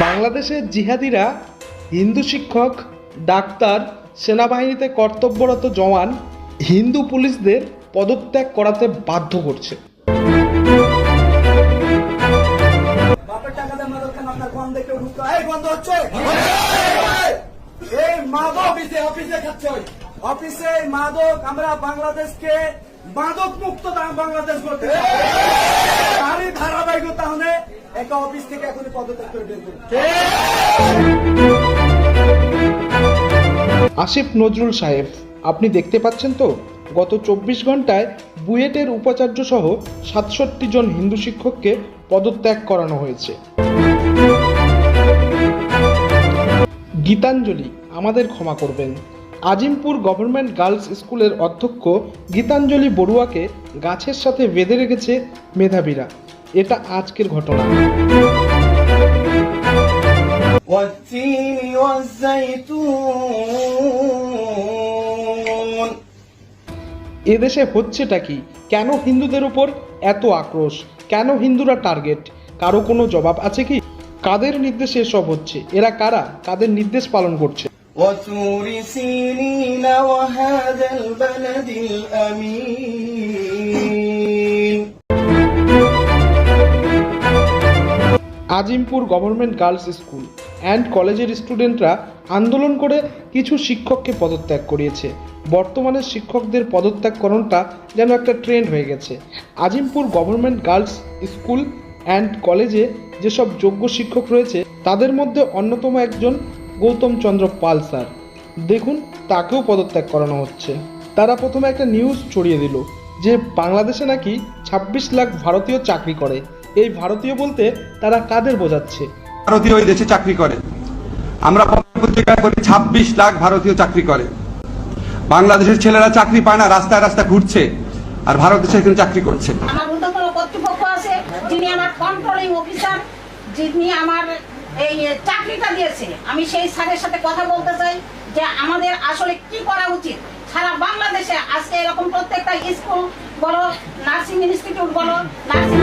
বাংলাদেশের জিহাদিরা হিন্দু শিক্ষক, ডাক্তার, সেনাবাহিনীতে কর্তব্যরত জওয়ান হিন্দু পুলিশদের পদত্যাগ করাতে বাধ্য করছে। অফিসে মাদক আমরা বাংলাদেশকে মাদক মুক্ত দাম- বাংলাদেশ করতে। তারই ধারাবাহিকতা হলে একটা অফিস থেকে এখনই পদত্যাগ করে বের আসিফ নজরুল সাহেব, আপনি দেখতে পাচ্ছেন তো, গত চব্বিশ ঘন্টায় বুয়েটের উপাচার্য সহ সাতষট্টি জন হিন্দু শিক্ষককে পদত্যাগ করানো হয়েছে। গীতাঞ্জলি, আমাদের ক্ষমা করবেন। আজিমপুর গভর্নমেন্ট গার্লস স্কুলের অধ্যক্ষ গীতাঞ্জলি বড়ুয়াকে গাছের সাথে বেঁধে রেখেছে মেধাবীরা। এটা আজকের ঘটনা। এদেশে হচ্ছেটা কি? কেন হিন্দুদের উপর এত আক্রোশ? কেন হিন্দুরা টার্গেট? কারও কোনো জবাব আছে কি? কাদের নির্দেশে এসব হচ্ছে? এরা কারা? কাদের নির্দেশ পালন করছে? وتور سينين وهذا البلد الأمين Azimpur government girls school and কলেজের স্টুডেন্টরা আন্দোলন করে কিছু শিক্ষককে পদত্যাগ করিয়েছে বর্তমানে শিক্ষকদের পদত্যাগকরণটা যেন একটা ট্রেন্ড হয়ে গেছে Azimpur government girls school and কলেজে যেসব যোগ্য শিক্ষক রয়েছে তাদের মধ্যে অন্যতম একজন গৌতম চন্দ্র পাল স্যার। দেখুন তাকেও পদত্যাগ করানো হচ্ছে। তারা প্রথমে একটা নিউজ ছড়িয়ে দিল যে বাংলাদেশে নাকি ছাব্বিশ লাখ ভারতীয় চাকরি করে। এই ভারতীয় বলতে তারা কাদের বোঝাচ্ছে? ভারতীয় ওই দেশে চাকরি করে। আমরা পত্রিকায় বলি ছাব্বিশ লাখ ভারতীয় চাকরি করে। বাংলাদেশের ছেলেরা চাকরি পায় না রাস্তায় রাস্তায় ঘুরছে আর ভারত দেশে এখানে চাকরি করছে। আমার কর্তৃপক্ষ আছে যিনি আমার কন্ট্রোলিং অফিসার যিনি আমার এই চাকরিটা দিয়েছে। আমি সেই স্যারের সাথে কথা বলতে চাই যে আমাদের আসলে কি করা উচিত? সারা বাংলাদেশে আজকে এরকম প্রত্যেকটা স্কুল বলো, নার্সিং ইনস্টিটিউট বলো, নার্সিং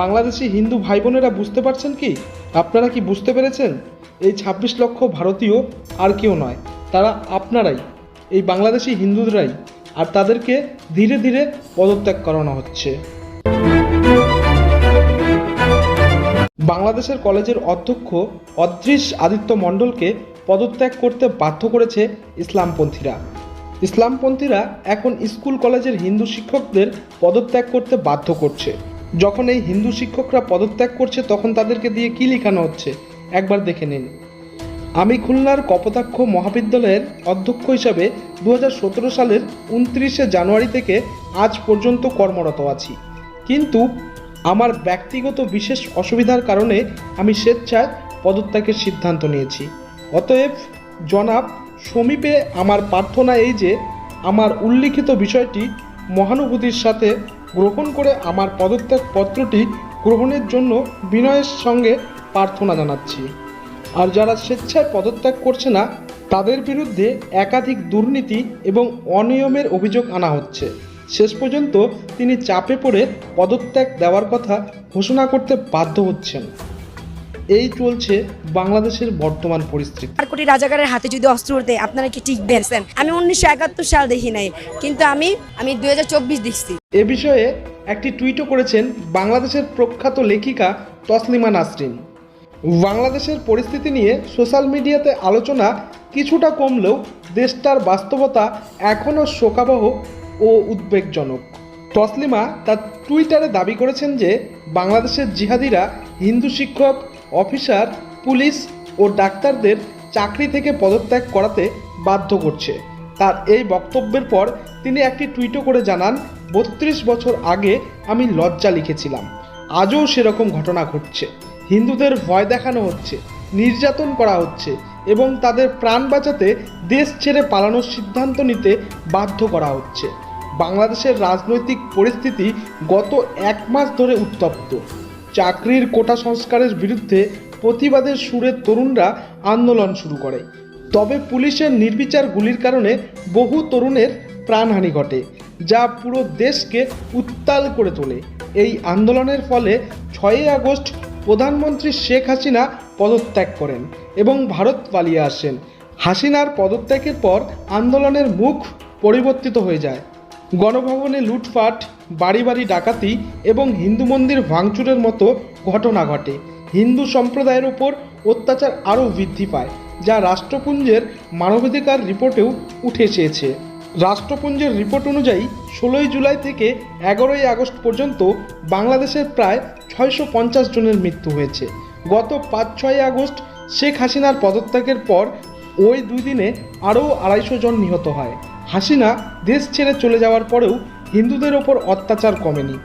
বাংলাদেশি হিন্দু ভাই বোনেরা বুঝতে পারছেন কি? আপনারা কি বুঝতে পেরেছেন? এই ছাব্বিশ লক্ষ ভারতীয় আর কেউ নয়, তারা আপনারাই, এই বাংলাদেশি হিন্দুদেরাই আর তাদেরকে ধীরে ধীরে পদত্যাগ করানো হচ্ছে। বাংলাদেশের কলেজের অধ্যক্ষ অদৃশ আদিত্য মণ্ডলকে পদত্যাগ করতে বাধ্য করেছে ইসলামপন্থীরা। ইসলামপন্থীরা এখন স্কুল কলেজের হিন্দু শিক্ষকদের পদত্যাগ করতে বাধ্য করছে। যখন এই হিন্দু শিক্ষকরা পদত্যাগ করছে, তখন তাদেরকে দিয়ে কী লেখানো হচ্ছে? একবার দেখে নিন। আমি খুলনার কপোতাক্ষ মহাবিদ্যালয়ের অধ্যক্ষ হিসাবে দু হাজার সতেরো সালের উনত্রিশে জানুয়ারি থেকে আজ পর্যন্ত কর্মরত আছি। কিন্তু আমার ব্যক্তিগত বিশেষ অসুবিধার কারণে আমি স্বেচ্ছায় পদত্যাগের সিদ্ধান্ত নিয়েছি। অতএব, জনাব, সমীপে আমার প্রার্থনা এই যে, আমার উল্লিখিত বিষয়টি মহানুভূতির সাথে গ্রহণ করে আমার পদত্যাগ পত্রটি গ্রহণের জন্য বিনয়ের সঙ্গে প্রার্থনা জানাচ্ছি। আর যারা স্বেচ্ছায় পদত্যাগ করছে না, তাদের বিরুদ্ধে একাধিক দুর্নীতি এবং অনিয়মের অভিযোগ আনা হচ্ছে। শেষ পর্যন্ত তিনি চাপে পড়ে পদত্যাগ দেওয়ার কথা ঘোষণা করতে বাধ্য হচ্ছেন। এই চলছে বাংলাদেশের বর্তমান পরিস্থিতি। চার কোটি রাজাকারের হাতে যদি অস্ত্র দেয় আপনারা কি ঠিক বেরছেন আমি উনিশশো একাত্তর সাল দেখি নাই কিন্তু আমি আমি দুই হাজার চব্বিশ দেখছি। এ বিষয়ে একটি টুইটও করেছেন বাংলাদেশের প্রখ্যাত লেখিকা তসলিমা নাসরিন। বাংলাদেশের পরিস্থিতি নিয়ে সোশ্যাল মিডিয়াতে আলোচনা কিছুটা কমলেও দেশটার বাস্তবতা এখনও শোকাবহ ও উদ্বেগজনক। তসলিমা তার টুইটারে দাবি করেছেন যে বাংলাদেশের জিহাদিরা হিন্দু শিক্ষক, অফিসার, পুলিশ ও ডাক্তারদের চাকরি থেকে পদত্যাগ করাতে বাধ্য করছে। তার এই বক্তব্যের পর তিনি একটি টুইটও করে জানান, বত্রিশ বছর আগে আমি লজ্জা লিখেছিলাম। আজও সেরকম ঘটনা ঘটছে। হিন্দুদের ভয় দেখানো হচ্ছে, নির্যাতন করা হচ্ছে এবং তাদের প্রাণ বাঁচাতে দেশ ছেড়ে পালানোর সিদ্ধান্ত নিতে বাধ্য করা হচ্ছে। বাংলাদেশের রাজনৈতিক পরিস্থিতি গত এক মাস ধরে উত্তপ্ত। চাকরির কোটা সংস্কারের বিরুদ্ধে প্রতিবাদের সুরে তরুণরা আন্দোলন শুরু করে। তবে পুলিশের নির্বিচার গুলির কারণে বহু তরুণের প্রাণহানি ঘটে, যা পুরো দেশকে উত্তাল করে তোলে। এই আন্দোলনের ফলে ছয়ই আগস্ট প্রধানমন্ত্রী শেখ হাসিনা পদত্যাগ করেন এবং ভারত পালিয়ে আসেন। হাসিনার পদত্যাগের পর আন্দোলনের মুখ পরিবর্তিত হয়ে যায়। গণভবনে লুটপাট, বাড়ি বাড়ি ডাকাতি এবং হিন্দু মন্দির ভাঙচুরের মতো ঘটনা ঘটে। হিন্দু সম্প্রদায়ের ওপর অত্যাচার আরও বৃদ্ধি পায়, যা রাষ্ট্রপুঞ্জের মানবাধিকার রিপোর্টেও উঠে এসেছে। রাষ্ট্রপুঞ্জের রিপোর্ট অনুযায়ী, ষোলোই জুলাই থেকে এগারোই আগস্ট পর্যন্ত বাংলাদেশের প্রায় ছয়শো পঞ্চাশ জনের মৃত্যু হয়েছে। গত পাঁচ ছয় আগস্ট শেখ হাসিনার পদত্যাগের পর ওই দুই দিনে আরও আড়াইশো জন নিহত হয়। হাসিনা দেশ ছেড়ে চলে যাওয়ার পরেও হিন্দুদের ওপর অত্যাচার কমেনি।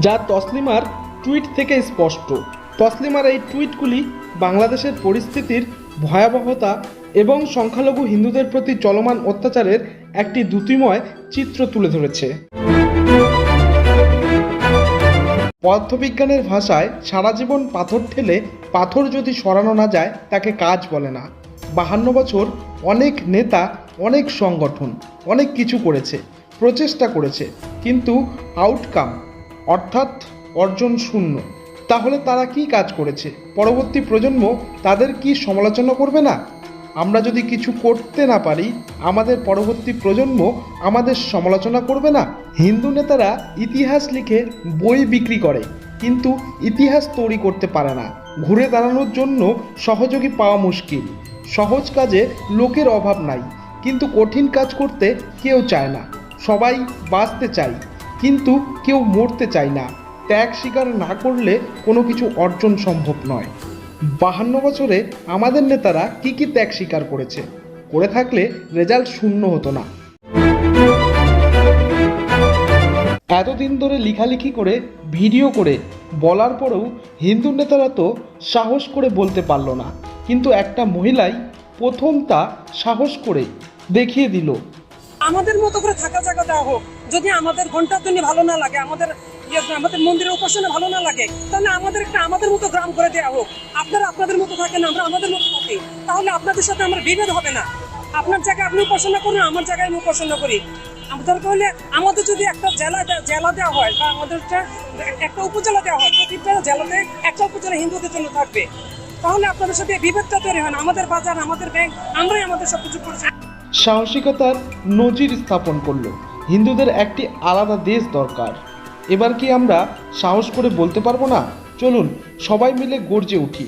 যা তসলিমার টুইট থেকে স্পষ্ট। তসলিমার এই টুইটগুলি বাংলাদেশের পরিস্থিতির ভয়াবহতা এবং সংখ্যালঘু হিন্দুদের প্রতি চলমান অত্যাচারের একটি দ্যুতিময় চিত্র তুলে ধরেছে। পদার্থবিজ্ঞানের ভাষায় সারা জীবন পাথর ঠেলে পাথর যদি সরানো না যায়, তাকে কাজ বলে না। বাহান্ন বছর অনেক নেতা অনেক সংগঠন, অনেক কিছু করেছে, প্রচেষ্টা করেছে, কিন্তু আউটকাম অর্থাৎ অর্জন শূন্য। তাহলে তারা কি কাজ করেছে? পরবর্তী প্রজন্ম তাদের কি সমালোচনা করবে না? আমরা যদি কিছু করতে না পারি, আমাদের পরবর্তী প্রজন্ম আমাদের সমালোচনা করবে না? হিন্দু নেতারা ইতিহাস লিখে বই বিক্রি করে, কিন্তু ইতিহাস তৈরি করতে পারে না। ঘুরে দাঁড়ানোর জন্য সহযোগী পাওয়া মুশকিল। সহজ কাজে লোকের অভাব নাই। কিন্তু কঠিন কাজ করতে কেউ চায় না। সবাই বাঁচতে চায়, কিন্তু কেউ মরতে চায় না। ত্যাগ স্বীকার না করলে কোনো কিছু অর্জন সম্ভব নয়। বাহান্ন বছরে আমাদের নেতারা কি কি ত্যাগ স্বীকার করেছে? করে থাকলে রেজাল্ট শূন্য হতো না। এতদিন ধরে লেখালেখি করে, ভিডিও করে, বলার পরেও হিন্দু নেতারা তো সাহস করে বলতে পারল না। কিন্তু একটা মহিলাই প্রথম তা সাহস করে দেখিয়ে দিল। আমাদের মতো করে থাকা জায়গা দেওয়া হোক যদি আমাদের ঘণ্টার জন্য ভালো না লাগে আমাদের ইয়ে, আমাদের মন্দিরের উপাসনা ভালো না লাগে তাহলে আমাদের একটা আমাদের মতো গ্রাম করে দেওয়া হোক। আপনারা আপনাদের মতো থাকেন আমরা আমাদের মতো থাকি। তাহলে আপনাদের সাথে আমার বিভেদ হবে না। আপনার জায়গায় আপনি উপাসনা করুন আমার জায়গায় আমি উপাসনা করি। আমাদের হলে আমাদের যদি একটা জেলা জেলা দেওয়া হয় বা আমাদের একটা- একটা উপজেলা দেওয়া হয় প্রতিটা জেলাতে একটা উপজেলা হিন্দুদের জন্য থাকবে। তাহলে আপনাদের সাথে বিভেদটা তৈরি হয় না। আমাদের বাজার আমাদের ব্যাংক আমরাই আমাদের সবকিছু করছি সাহসিকতার নজির স্থাপন করল। হিন্দুদের একটি আলাদা দেশ দরকার। এবার কি আমরা সাহস করে বলতে পারব না? চলুন, সবাই মিলে গর্জে উঠি।